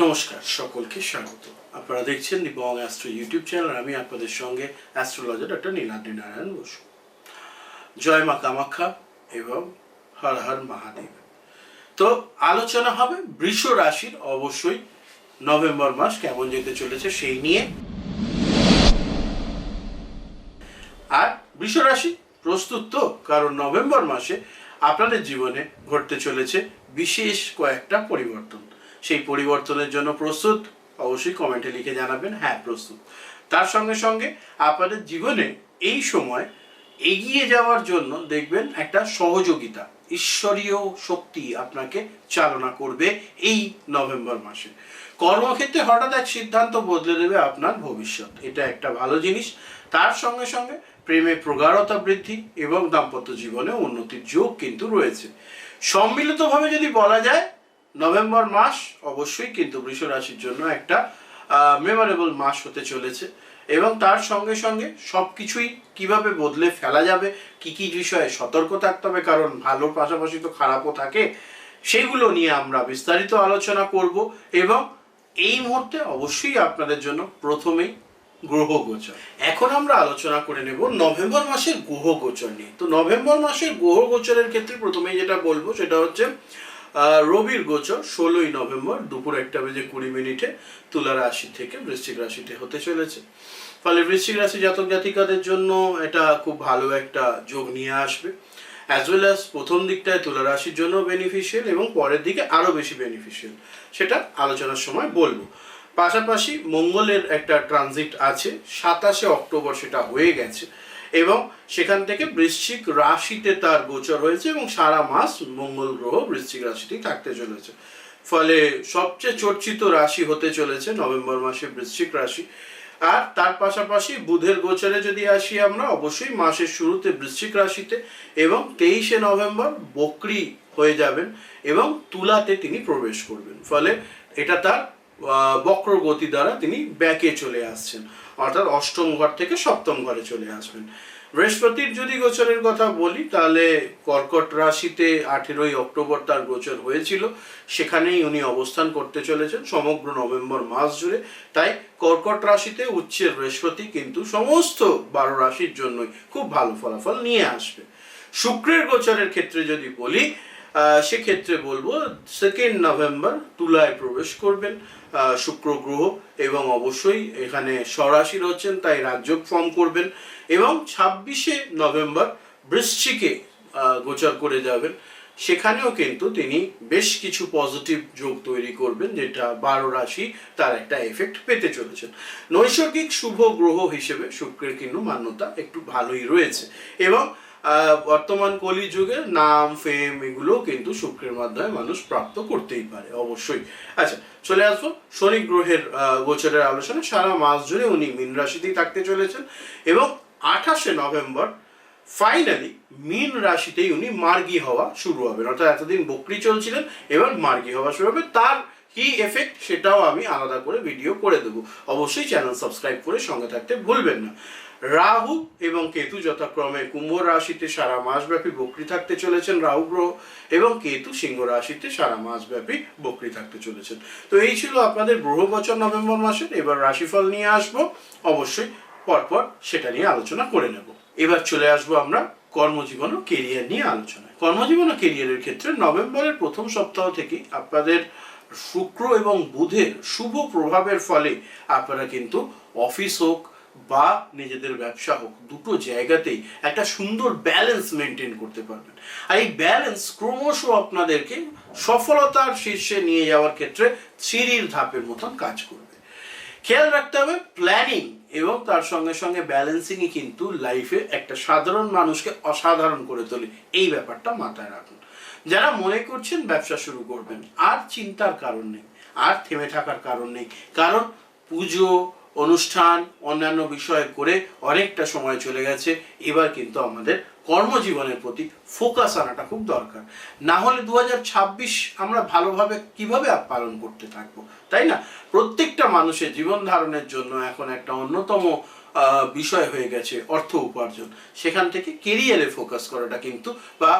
নমস্কার, সকলকে স্বাগত। আপনারা দেখছেন নিবং অ্যাস্ট্রো ইউটিউব চ্যানেল আমি আপনাদের সঙ্গে অ্যাস্ট্রোলজার ডক্টর নীলাদ্রি নারায়ণ বসু। জয় মা কামাখ্যা এবং হর হর মহাদেব। তো আলোচনা হবে বৃষ রাশির, অবশ্যই নভেম্বর মাস কেমন যেতে চলেছে সেই নিয়ে। আর বৃষ রাশি প্রস্তুত তো, কারণ নভেম্বর মাসে আপনাদের জীবনে ঘটতে চলেছে বিশেষ কয়েকটা পরিবর্তন। সেই পরিবর্তনের জন্য প্রস্তুত, অবশ্যই কমেন্টে লিখে জানাবেন। হ্যাঁ প্রস্তুত। তার সঙ্গে সঙ্গে আপনাদের জীবনে এই সময় এগিয়ে যাওয়ার জন্য দেখবেন একটা সহযোগিতা, ঈশ্বরীয় শক্তি আপনাকে চালনা করবে এই নভেম্বর মাসে। কর্মক্ষেত্রে হঠাৎ এক সিদ্ধান্ত বদলে দেবে আপনার ভবিষ্যৎ। এটা একটা ভালো জিনিস। তার সঙ্গে সঙ্গে প্রেমে প্রগাঢ়তা বৃদ্ধি এবং দাম্পত্য জীবনে উন্নতির যোগ কিন্তু রয়েছে। সম্মিলিতভাবে যদি বলা যায় নভেম্বর মাস অবশ্যই কিন্তু বৃষ রাশির জন্য একটা মেমোরেবল মাস হতে চলেছে। এবং তার সঙ্গে সঙ্গে সব কিছুই কীভাবে বদলে ফেলা যাবে, কি কি বিষয়ে সতর্ক থাকতে হবে, কারণ ভালোর পাশাপাশি তো খারাপও থাকে সেগুলো নিয়ে আমরা বিস্তারিত আলোচনা করব। এবং এই মুহূর্তে অবশ্যই আপনাদের জন্য প্রথমেই গ্রহ গোচর। এখন আমরা আলোচনা করে নেব নভেম্বর মাসের গ্রহ গোচর নিয়ে। তো নভেম্বর মাসের গ্রহ গোচরের ক্ষেত্রে প্রথমেই যেটা বলব সেটা হচ্ছে রবির গোচর ষোলোই নভেম্বর দুপুর একটা বেজে কুড়ি মিনিটে তুলা রাশি থেকে বৃশ্চিক রাশিতে হতে চলেছে। ফলে বৃশ্চিক রাশি জাতক জাতিকাদের জন্য এটা খুব ভালো একটা যোগ নিয়ে আসবে। অ্যাজ ওয়েল অ্যাজ প্রথম দিকটায় তুলা রাশির জন্য বেনিফিশিয়াল এবং পরের দিকে আরও বেশি বেনিফিশিয়াল সেটা আলোচনার সময় বলব। পাশাপাশি মঙ্গলের একটা ট্রানজিট আছে, সাতাশে অক্টোবর সেটা হয়ে গেছে। এবং সেখান থেকে বৃশ্চিক রাশিতে তার গোচর হয়েছে এবং সারা মাস মঙ্গল গ্রহ বৃশ্চিক রাশিতেই থাকতে চলেছে। ফলে সবচেয়ে চর্চিত রাশি হতে চলেছে নভেম্বর মাসে বৃশ্চিক রাশি। আর তার পাশাপাশি বুধের গোচরে যদি আসি আমরা, অবশ্যই মাসের শুরুতে বৃশ্চিক রাশিতে এবং তেইশে নভেম্বর বকরি হয়ে যাবেন এবং তুলাতে তিনি প্রবেশ করবেন। ফলে এটা তার বক্র গতি দ্বারা তিনি ব্যাকে চলে আসছেন। অর্থাৎ অষ্টম ঘর থেকে সপ্তম ঘরে চলে আসবেন। বৃহস্পতির যদি গোচরের কথা বলি, তাহলে কর্কট রাশিতে আঠেরোই অক্টোবর তার গোচর হয়েছিল। সেখানেই উনি অবস্থান করতে চলেছেন সমগ্র নভেম্বর মাস জুড়ে। তাই কর্কট রাশিতে উচ্চের বৃহস্পতি কিন্তু সমস্ত বারো রাশির জন্যই খুব ভালো ফলাফল নিয়ে আসবে। শুক্রের গোচরের ক্ষেত্রে যদি বলি সেক্ষেত্রে বলব সেকেন্ড নভেম্বর তুলায় প্রবেশ করবেন শুক্র গ্রহ, এবং অবশ্যই এখানে স্বরাশি রয়েছেন, তাই রাজ্য ফর্ম করবেন, এবং ছাব্বিশে নভেম্বর বৃশ্চিকে গোচর করে যাবেন। সেখানেও কিন্তু তিনি বেশ কিছু পজিটিভ যোগ তৈরি করবেন, যেটা বারো রাশি তার একটা এফেক্ট পেতে চলেছেন। নৈসর্গিক শুভ গ্রহ হিসেবে শুক্রের কিন্তু মান্যতা একটু ভালোই রয়েছে, এবং বর্তমান কলিযুগে নাম ফেম এগুলো কিন্তু শুক্রের মাধ্যমে মানুষ প্রাপ্ত করতেই পারে, অবশ্যই। আচ্ছা চলে আসব শনি গ্রহের গোচরের আলোচনা। সারা মাস জুড়ে উনি মীন রাশিতেই থাকতে চলেছেন এবং আঠাশে নভেম্বর ফাইনালি মীন রাশিতেই উনি মার্গী হওয়া শুরু হবেন। অর্থাৎ এতদিন বকরি চলছিলেন, এবার মার্গী হওয়া শুরু হবে। তার কি এফেক্ট সেটাও আমি আলাদা করে ভিডিও করে দেবো। অবশ্যই চ্যানেল সাবস্ক্রাইব করে সঙ্গে থাকতে ভুলবেন না। রাহু এবং কেতু যথাক্রমে কুম্ভ রাশিতে সারা মাসব্যাপী বকরি থাকতে চলেছেন রাহু গ্রহ এবং কেতু সিংহ রাশিতে সারা মাসব্যাপী বকরি থাকতে চলেছেন। তো এই ছিল আপনাদের গ্রহ বছর নভেম্বর মাসের। এবার রাশিফল নিয়ে আসব। অবশ্যই পরপর সেটা নিয়ে আলোচনা করে নেব। এবার চলে আসব আমরা কর্মজীবন ও কেরিয়ার নিয়ে আলোচনায়। কর্মজীবন ও কেরিয়ারের ক্ষেত্রে নভেম্বরের প্রথম সপ্তাহ থেকেই আপনাদের শুক্র এবং বুধের শুভ প্রভাবের ফলে আপনারা কিন্তু অফিস হোক বা নিজেদের ব্যবসা হোক, দুটো জায়গাতেই একটা সুন্দর ব্যালেন্স মেনটেন করতে পারবেন। আর এই ব্যালেন্স ক্রমশ আপনাদেরকে সফলতার শীর্ষে নিয়ে যাওয়ার ক্ষেত্রে সিঁড়ির ধাপের মতন কাজ করবে। খেয়াল রাখতে হবে প্ল্যানিং এবং তার সঙ্গে সঙ্গে ব্যালেন্সিংই কিন্তু লাইফে একটা সাধারণ মানুষকে অসাধারণ করে তোলে। এই ব্যাপারটা মাথায় রাখুন। যারা মনে করছেন ব্যবসা শুরু করবেন, আর চিন্তার কারণ নেই, আর থেমে থাকার কারণ নেই। কারণ পুজো, অনুষ্ঠান, অন্যান্য বিষয় করে অনেকটা সময় চলে গেছে। এবার কিন্তু আমাদের কর্মজীবনের প্রতি ফোকাস আনাটা খুব দরকার। না হলে দু হাজার ছাব্বিশ আমরা ভালোভাবে কীভাবে পালন করতে থাকব, তাই না? প্রত্যেকটা মানুষের জীবন ধারণের জন্য এখন একটা অন্যতম বিষয় হয়ে গেছে অর্থ উপার্জন। সেখান থেকে কেরিয়ারে ফোকাস করাটা কিন্তু বা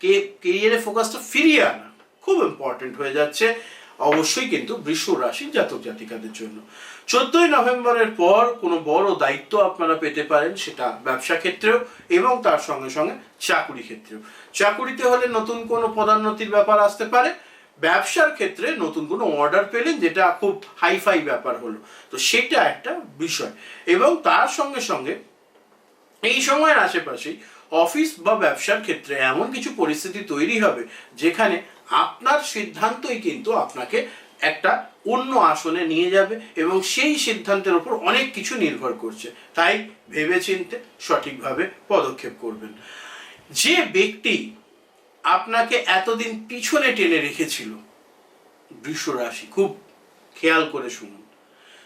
কেরিয়ারে ফোকাসটা ফিরিয়ে আনা। খুব ইম্পর্টেন্ট হয়ে যাচ্ছে অবশ্যই কিন্তু বৃষ রাশির জাতক জাতিকাদের জন্য। চোদ্দই নভেম্বরের পর কোনো বড় দায়িত্ব আপনারা পেতে পারেন সেটা ব্যবসা ক্ষেত্রেও এবং তার সঙ্গে সঙ্গে চাকুরি ক্ষেত্রেও। চাকুরিতে হলে নতুন কোনো পদোন্নতির ব্যাপার আসতে পারে। ব্যবসার ক্ষেত্রে নতুন কোনো অর্ডার পেলেন যেটা খুব হাইফাই ব্যাপার হলো। তো সেটা একটা বিষয়। এবং তার সঙ্গে সঙ্গে এই সময়ের আশেপাশেই অফিস বা ব্যবসার ক্ষেত্রে এমন কিছু পরিস্থিতি তৈরি হবে যেখানে আপনার সিদ্ধান্তই কিন্তু আপনাকে একটা অন্য আসনে নিয়ে যাবে এবং সেই সিদ্ধান্তের উপর অনেক কিছু নির্ভর করছে। তাই ভেবেচিন্তে সঠিকভাবে পদক্ষেপ করবেন। যে ব্যক্তি আপনাকে এতদিন পিছনে টেনে রেখেছিল বৃষ রাশি খুব খেয়াল করে শুনুন।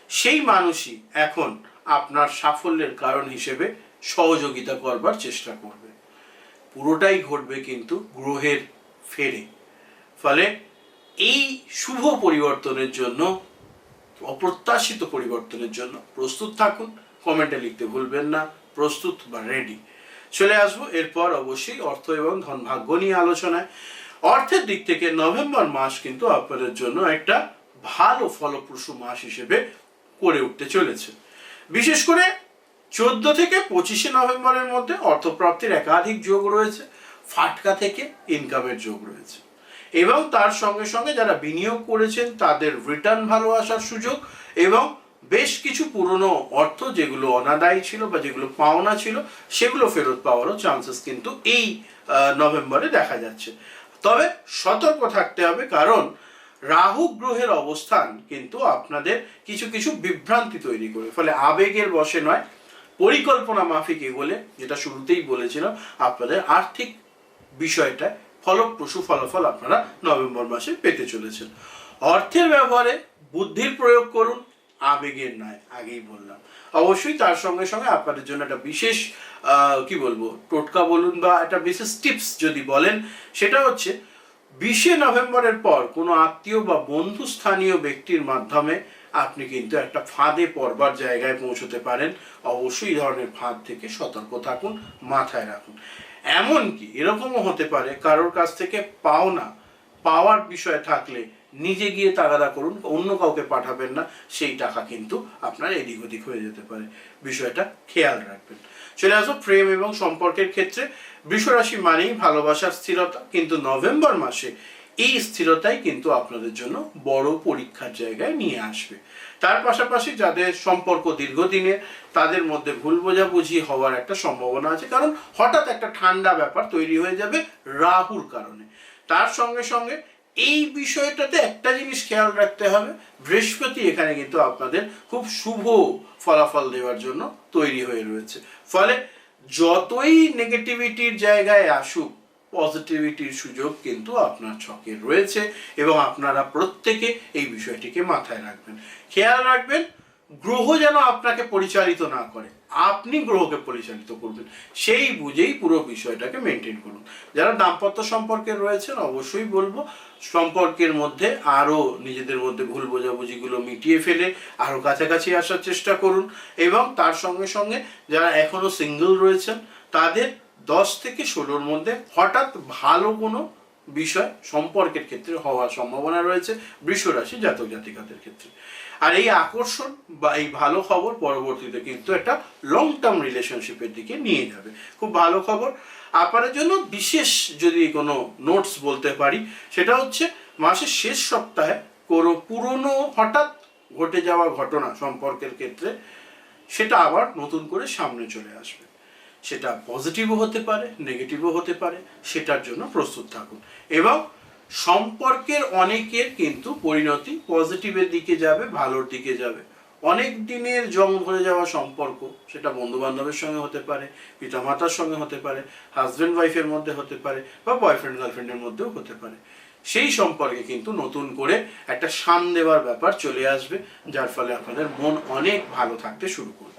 সেই মানুষই এখন আপনার সাফল্যের কারণ হিসেবে সহযোগিতা করবার চেষ্টা করবে। পুরোটাই ঘটবে কিন্তু গ্রহের ফেরে। ফলে এই শুভ পরিবর্তনের জন্য, অপ্রত্যাশিত পরিবর্তনের জন্য প্রস্তুত থাকুন, কমেন্টে লিখতে ভুলবেন না, প্রস্তুত বা রেডি চলে আসব এরপর অবশ্যই অর্থ এবং ধন ভাগ্য নিয়ে আলোচনায়। অর্থের দিক থেকে নভেম্বর মাস কিন্তু আপনাদের জন্য একটা ভালো ফলপ্রসূ মাস হিসেবে করে উঠতে চলেছে। বিশেষ করে চোদ্দ থেকে পঁচিশে নভেম্বরের মধ্যে অর্থপ্রাপ্তির একাধিক যোগ রয়েছে, ফাটকা থেকে ইনকামের যোগ রয়েছে। এবং তার সঙ্গে সঙ্গে যারা বিনিয়োগ করেছেন, তাদের রিটার্ন ভালো আসার সুযোগ এবং বেশ কিছু পুরনো অর্থ যেগুলো অনাদায়ী ছিল বা যেগুলো পাওনা ছিল, সেগুলো ফেরত পাওয়ারও চান্সেস কিন্তু এই নভেম্বরে দেখা যাচ্ছে। তবে সতর্ক থাকতে হবে কারণ রাহু গ্রহের অবস্থান কিন্তু আপনাদের কিছু কিছু বিভ্রান্তি তৈরি করে, ফলে আবেগের বসে নয় পরিকল্পনা মাফিক এগোলে, যেটা শুরুতেই বলেছিলাম আপনাদের আর্থিক বিষয়টা ফলপ্রসূ ফলাফল আপনারা নভেম্বর মাসে পেতে চলেছেন। অর্থের ব্যবহারে বুদ্ধির প্রয়োগ করুন, আবেগের নয় আগেই বললাম। অবশ্যই তার সঙ্গে সঙ্গে আপনাদের জন্য একটা বিশেষ কি বলব, টোটকা বলুন বা একটা বিশেষ টিপস যদি বলেন, সেটা হচ্ছে বিশে নভেম্বরের পর কোনো আত্মীয় বা বন্ধু স্থানীয় ব্যক্তির মাধ্যমে আপনি কিন্তু একটা ফাঁদে পড়বার জায়গায় পৌঁছতে পারেন। অবশ্যই ধরনের ফাঁদ থেকে সতর্ক থাকুন, মাথায় রাখুন। এমনকি এরকমও হতে পারে, কারোর কাছ থেকে পাওনা পাওয়ার বিষয় থাকলে নিজে গিয়ে তাগাদা করুন, অন্য কাউকে পাঠাবেন না, সেই টাকা কিন্তু আপনার এদিক ওদিক হয়ে যেতে পারে। বিষয়টা খেয়াল রাখবেন। চলে আসো প্রেম এবং সম্পর্কের ক্ষেত্রে। বৃষরাশি মানেই ভালোবাসার স্থিরতা, কিন্তু নভেম্বর মাসে এই স্থিরতাই কিন্তু আপনাদের জন্য বড় পরীক্ষার জায়গায় নিয়ে আসবে। তার পাশাপাশি যাদের সম্পর্ক দীর্ঘদিনের, তাদের মধ্যে ভুল বোঝাবুঝি হওয়ার একটা সম্ভাবনা আছে। কারণ হঠাৎ একটা ঠান্ডা ব্যাপার তৈরি হয়ে যাবে রাহুর কারণে। তার সঙ্গে সঙ্গে এই বিষয়টাতে একটা জিনিস খেয়াল রাখতে হবে, বৃহস্পতি এখানে কিন্তু আপনাদের খুব শুভ ফলাফল দেওয়ার জন্য তৈরি হয়ে রয়েছে। ফলে যতই নেগেটিভিটির জায়গায় আসুক পজিটিভিটির সুযোগ কিন্তু আপনার ছকে রয়েছে এবং আপনারা প্রত্যেকে এই বিষয়টিকে মাথায় রাখবেন। খেয়াল রাখবেন, গ্রহ যেন আপনাকে পরিচালিত না করে। আপনি গ্রহকে পরিচালিত করবেন। সেই বুঝেই পুরো বিষয়টাকে মেনটেন করুন। যারা দাম্পত্য সম্পর্কে রয়েছেন, অবশ্যই বলব, সম্পর্কের মধ্যে আরও নিজেদের মধ্যে ভুল বোঝাবুঝিগুলো মিটিয়ে ফেলে, আরও কাছাকাছি আসার চেষ্টা করুন এবং তার সঙ্গে সঙ্গে যারা এখনও সিঙ্গেল রয়েছেন, তাদের দশ থেকে ষোলোর মধ্যে হঠাৎ ভালো কোনো বিষয় সম্পর্কের ক্ষেত্রে হওয়ার সম্ভাবনা রয়েছে বৃষ রাশি জাতক জাতিকাদের ক্ষেত্রে। আর এই আকর্ষণ বা এই ভালো খবর পরবর্তীতে কিন্তু একটা লং টার্ম রিলেশনশিপের দিকে নিয়ে যাবে। খুব ভালো খবর। আপনাদের জন্য বিশেষ যদি কোনো নোটস বলতে পারি, সেটা হচ্ছে মাসের শেষ সপ্তাহে কোনো পুরনো হঠাৎ ঘটে যাওয়া ঘটনা সম্পর্কের ক্ষেত্রে, সেটা আবার নতুন করে সামনে চলে আসবে। সেটা পজিটিভও হতে পারে নেগেটিভও হতে পারে, সেটার জন্য প্রস্তুত থাকুন। এবং সম্পর্কের অনেকের কিন্তু পরিণতি পজিটিভের দিকে যাবে, ভালোর দিকে যাবে। অনেক দিনের জং ধরে যাওয়া সম্পর্ক, সেটা বন্ধু বান্ধবের সঙ্গে হতে পারে, পিতামাতার সঙ্গে হতে পারে হাজব্যান্ড ওয়াইফের মধ্যে হতে পারে, বা বয়ফ্রেন্ড গার্লফ্রেন্ডের মধ্যেও হতে পারে। সেই সম্পর্কে কিন্তু নতুন করে একটা শান দেওয়ার ব্যাপার চলে আসবে, যার ফলে আপনাদের মন অনেক ভালো থাকতে শুরু করবে।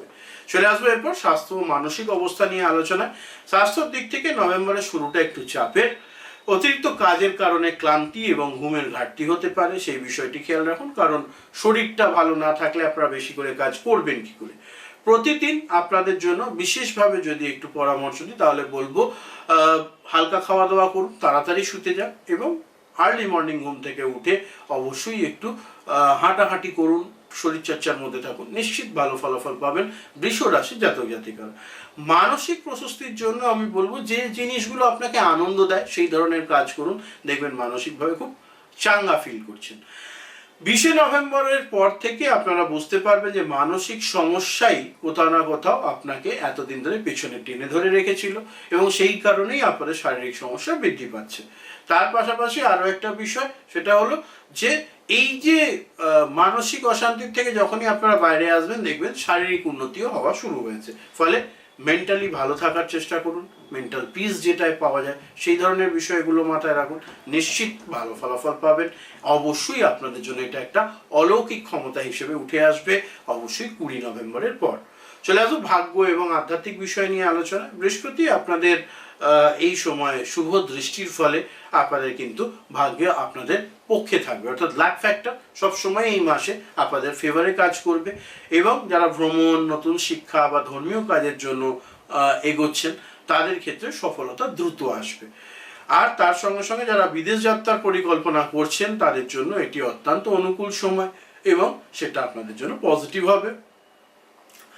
চলে আসব এরপর স্বাস্থ্য ও মানসিক অবস্থা নিয়ে আলোচনায়। স্বাস্থ্যর দিক থেকে নভেম্বরের শুরুটা একটু চাপের। অতিরিক্ত কাজের কারণে ক্লান্তি এবং ঘুমের ঘাটতি হতে পারে, সেই বিষয়টি খেয়াল রাখুন, কারণ শরীরটা ভালো না থাকলে আপনারা বেশি করে কাজ করবেন কি করে? প্রতিদিন আপনাদের জন্য বিশেষভাবে যদি একটু পরামর্শ দিই, তাহলে বলব হালকা খাওয়া দাওয়া করুন, তাড়াতাড়ি শুতে যান এবং আর্লি মর্নিং ঘুম থেকে উঠে অবশ্যই একটু হাঁটাহাঁটি করুন শরীরচর্চার মধ্যে থাকুন। নিশ্চিত ভালো ফলাফল পাবেন বৃষ রাশি জাতক জাতিকার। মানসিক প্রশস্তির জন্য আমি বলব, যে জিনিসগুলো আপনাকে আনন্দ দেয়, সেই ধরনের কাজ করুন। দেখবেন মানসিকভাবে খুব চাঙ্গা ফিল করছেন। বিশে নভেম্বরের পর থেকে আপনারা বুঝতে পারবেন যে মানসিক সমস্যাই কোথাও না কোথাও আপনাকে এতদিন ধরে পেছনে টেনে ধরে রেখেছিল এবং সেই কারণেই আপনাদের শারীরিক সমস্যা বৃদ্ধি পাচ্ছে। তার পাশাপাশি আরও একটা বিষয়, সেটা হলো যে এই যে মানসিক অশান্তির থেকে যখনই আপনারা বাইরে আসবেন, দেখবেন শারীরিক উন্নতিও হওয়া শুরু হয়েছে। ফলে মেন্টালি ভালো থাকার চেষ্টা করুন মেন্টাল পিস যেটাই পাওয়া যায়, সেই ধরনের বিষয়গুলো মাথায় রাখুন, নিশ্চিত ভালো ফলাফল পাবেন। অবশ্যই আপনাদের জন্য এটা একটা অলৌকিক ক্ষমতা হিসেবে উঠে আসবে, অবশ্যই কুড়ি নভেম্বরের পর। চলে আসব ভাগ্য এবং আধ্যাত্মিক বিষয় নিয়ে আলোচনা। বৃহস্পতি আপনাদের এই সময়ে শুভ দৃষ্টির ফলে আপনাদের কিন্তু ভাগ্য আপনাদের পক্ষে থাকবে। অর্থাৎ লাক ফ্যাক্টর সবসময় এই মাসে আপনাদের ফেভারে কাজ করবে এবং যারা ভ্রমণ, নতুন শিক্ষা বা ধর্মীয় কাজের জন্য এগোচ্ছেন, তাদের ক্ষেত্রে সফলতা দ্রুত আসবে। আর তার সঙ্গে সঙ্গে যারা বিদেশ যাত্রার পরিকল্পনা করছেন, তাদের জন্য এটি অত্যন্ত অনুকূল সময় এবং সেটা আপনাদের জন্য পজিটিভ হবে।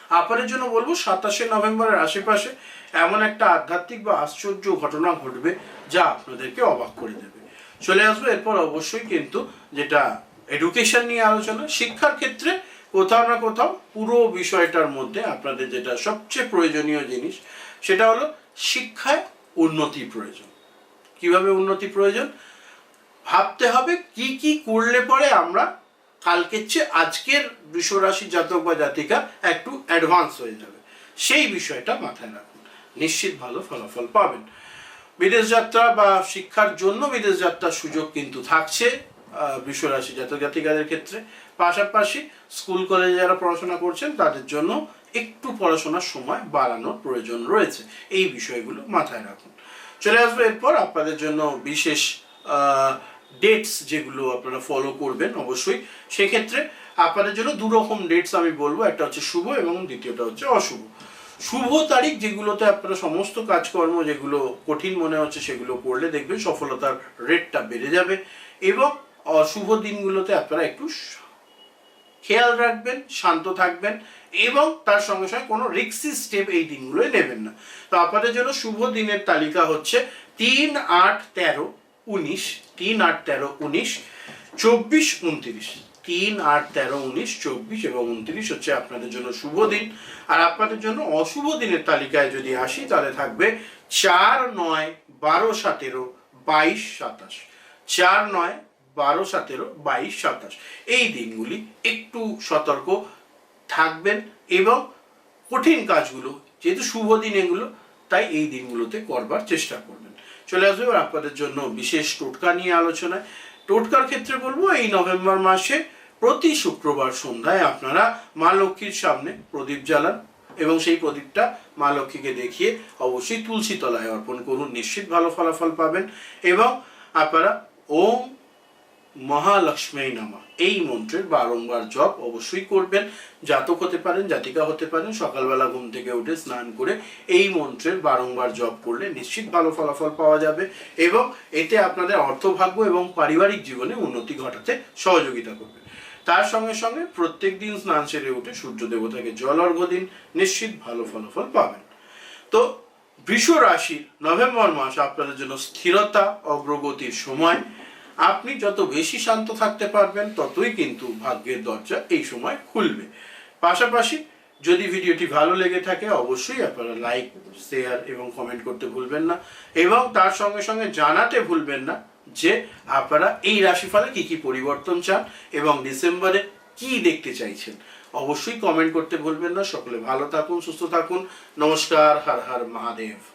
আপনাদের জন্য বলব, সাতাশে নভেম্বরের আশেপাশে এমন একটা আধ্যাত্মিক বা আশ্চর্য ঘটনা ঘটবে যা আপনাদেরকে অবাক করে দেবে। চলে আসবে, এরপর অবশ্যই কিন্তু যেটা এডুকেশন নিয়ে আলোচনা, শিক্ষার ক্ষেত্রে কোথাও না কোথাও পুরো বিষয়টার মধ্যে আপনাদের যেটা সবচেয়ে প্রয়োজনীয় জিনিস, সেটা হলো শিক্ষায় উন্নতি প্রয়োজন। কীভাবে উন্নতি প্রয়োজন? ভাবতে হবে কি কি করলে পরে আমরা কালকের চেয়ে আজকের বৃষরাশি জাতক বা জাতিকা একটু অ্যাডভান্স হয়ে যাবে। সেই বিষয়টা মাথায় রাখুন। নিশ্চিত ভালো ফলাফল পাবেন। বিদেশ যাত্রা বা শিক্ষার জন্য বিদেশ যাত্রার সুযোগ কিন্তু থাকছে আহ, বৃষরাশি জাতক জাতিকাদের ক্ষেত্রে। পাশাপাশি স্কুল কলেজে যারা পড়াশোনা করছেন তাদের জন্য একটু পড়াশোনার সময় বাড়ানোর প্রয়োজন রয়েছে। এই বিষয়গুলো মাথায় রাখুন। চলে আসবে এরপর আপনাদের জন্য বিশেষ ডেটস যেগুলো আপনারা ফলো করবেন অবশ্যই, সেক্ষেত্রে আপনাদের জন্য দু রকম ডেটস আমি বলব। একটা হচ্ছে শুভ এবং দ্বিতীয়টা হচ্ছে অশুভ। শুভ তারিখ যেগুলোতে আপনারা সমস্ত কাজকর্ম যেগুলো কঠিন মনে হচ্ছে সেগুলো করলে দেখবেন সফলতার রেটটা বেড়ে যাবে এবং অশুভ দিনগুলোতে আপনারা একটু খেয়াল রাখবেন, শান্ত থাকবেন এবং তার সঙ্গে সঙ্গে কোনো রিক্সি স্টেপ এই দিনগুলোয় নেবেন না। তো আপনাদের জন্য শুভ দিনের তালিকা হচ্ছে তিন আট তেরো উনিশ, তিন আট তেরো উনিশ, চব্বিশ উনত্রিশ। তিন আট তেরো উনিশ, চব্বিশ এবং উনত্রিশ হচ্ছে আপনাদের জন্য শুভ দিন। আর আপনাদের জন্য অশুভ দিনের তালিকায় যদি আসি, তাহলে থাকবে চার নয় বারো সতেরো বাইশ সাতাশ। চার নয় বারো সতেরো বাইশ সাতাশ। এই দিনগুলি একটু সতর্ক থাকবেন এবং কঠিন কাজগুলো, যেহেতু শুভ দিন এগুলো, তাই এই দিনগুলোতে করবার চেষ্টা করবেন। চলে আসবে। এবার আপনাদের জন্য বিশেষ টোটকা নিয়ে আলোচনায়। টোটকার ক্ষেত্রে বলব, এই নভেম্বর মাসে প্রতি শুক্রবার সন্ধ্যায় আপনারা মা লক্ষ্মীর সামনে প্রদীপ জ্বালান এবং সেই প্রদীপটা মা লক্ষ্মীকে দেখিয়ে অবশ্যই তুলসী তলায় অর্পণ করুন। নিশ্চিত ভালো ফলাফল পাবেন এবং আপনারা ওম মহালক্ষ্মী নামা। এই মন্ত্রের বারংবার জপ অবশ্যই করবেন। জাতক হতে পারেন, জাতিকা হতে পারেন, সকালবেলা ঘুম থেকে উঠে স্নান করে এই মন্ত্রের বারংবার জপ করলে নিশ্চিত ভালো ফলাফল পাওয়া যাবে এবং এতে আপনাদের অর্থভাগ্য এবং পারিবারিক জীবনে উন্নতি ঘটাতে সহযোগিতা করবে। তার সঙ্গে সঙ্গে প্রত্যেক দিন স্নান সেরে উঠে সূর্য দেবতাকে জল অর্ঘ্য দিন, নিশ্চিত ভালো ফলাফল পাবেন। তো বৃষ রাশির নভেম্বর মাস আপনাদের জন্য স্থিরতা, অগ্রগতির সময়। আপনি যত বেশি শান্ত থাকতে পারবেন, ততই কিন্তু ভাগ্যের দরজা এই সময় খুলবে। পাশাপাশি যদি ভিডিওটি ভালো লেগে থাকে, অবশ্যই আপনারা লাইক, শেয়ার এবং কমেন্ট করতে ভুলবেন না। এবং তার সঙ্গে সঙ্গে জানাতে ভুলবেন না যে আপনারা এই রাশিফলে কি কি পরিবর্তন চান এবং ডিসেম্বরে কি দেখতে চাইছেন। অবশ্যই কমেন্ট করতে ভুলবেন না। সকলে ভালো থাকুন, সুস্থ থাকুন। নমস্কার, হর হর মহাদেব।